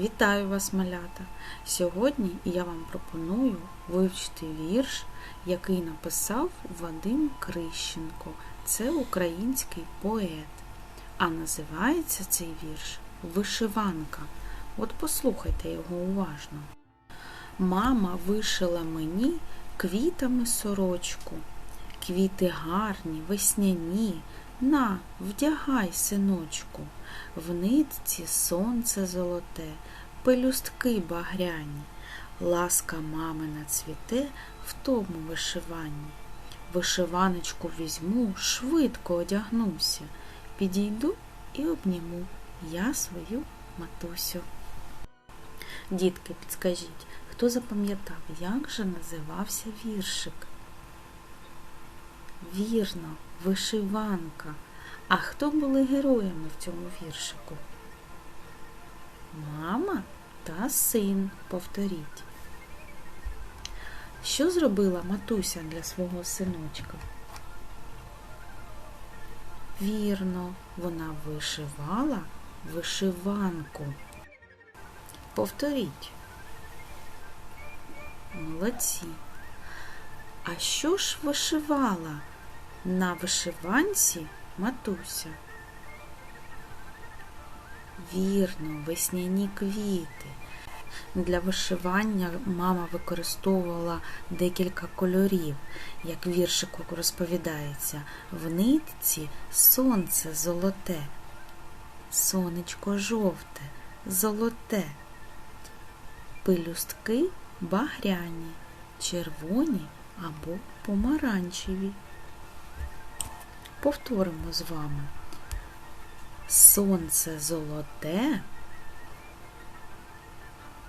Вітаю вас, малята! Сьогодні я вам пропоную вивчити вірш, який написав Вадим Крищенко. Це український поет. А називається цей вірш Вишиванка. От послухайте його уважно. Мама вишила мені квітами сорочку. Квіти гарні, весняні. На, вдягай, синочку, в нитці сонце золоте, пелюстки багряні, ласка мамина цвіте в тому вишиванні. Вишиваночку візьму, швидко одягнуся, підійду і обніму я свою матусю. Дітки, підскажіть, хто запам'ятав, як же називався віршик? Вірно, вишиванка. А хто були героями в цьому віршику? Мама та син, повторіть. Що зробила матуся для свого синочка? Вірно, вона вишивала вишиванку. Повторіть. Молодці. А що ж вишивала на вишиванці матуся? Вірно, весняні квіти. Для вишивання мама використовувала декілька кольорів, як віршику розповідається, в нитці сонце золоте, сонечко жовте, золоте, пилюстки багряні, червоні або помаранчеві. Повторимо з вами. Сонце золоте,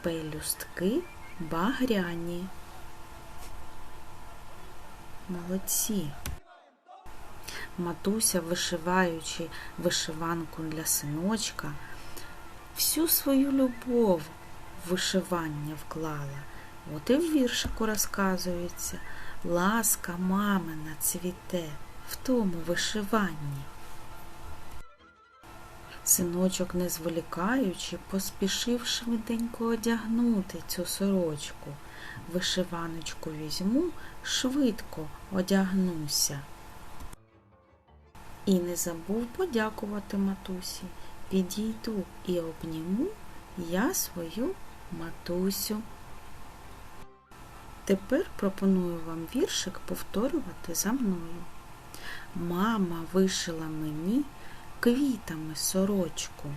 пелюстки багряні. Молодці. Матуся, вишиваючи вишиванку для синочка, всю свою любов в вишивання вклала. От і в віршику розказується ласка мамина цвіте в тому вишиванні. Синочок, не зволікаючи, поспішив швиденько одягнути цю сорочку. Вишиваночку візьму, швидко одягнуся. І не забув подякувати матусі. Підійду і обніму я свою матусю. Тепер пропоную вам віршик повторювати за мною. Мама вишила мені квітами сорочку.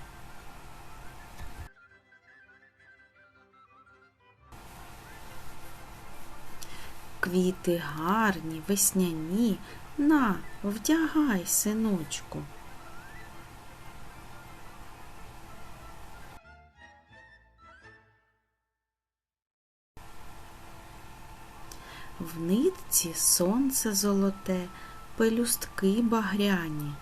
Квіти гарні, весняні, на, вдягай, синочку. В нитці сонце золоте, пелюстки багряні.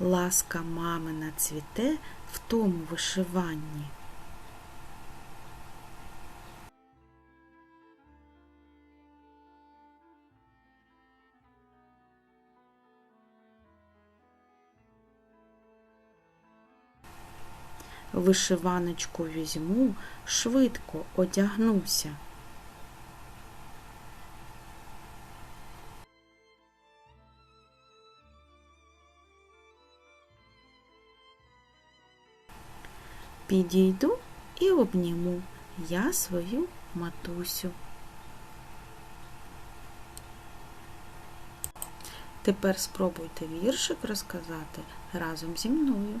Ласка мамина цвіте в тому вишиванні. Вишиваночку візьму, швидко одягнуся. Підійду і обніму я свою матусю. Тепер спробуйте віршик розказати разом зі мною.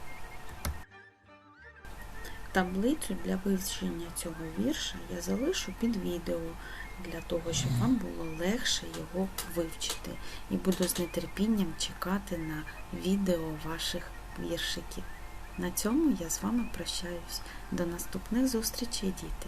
Таблицю для вивчення цього вірша я залишу під відео для того, щоб вам було легше його вивчити. І буду з нетерпінням чекати на відео ваших віршиків. На цьому я з вами прощаюсь. До наступних зустрічей, діти!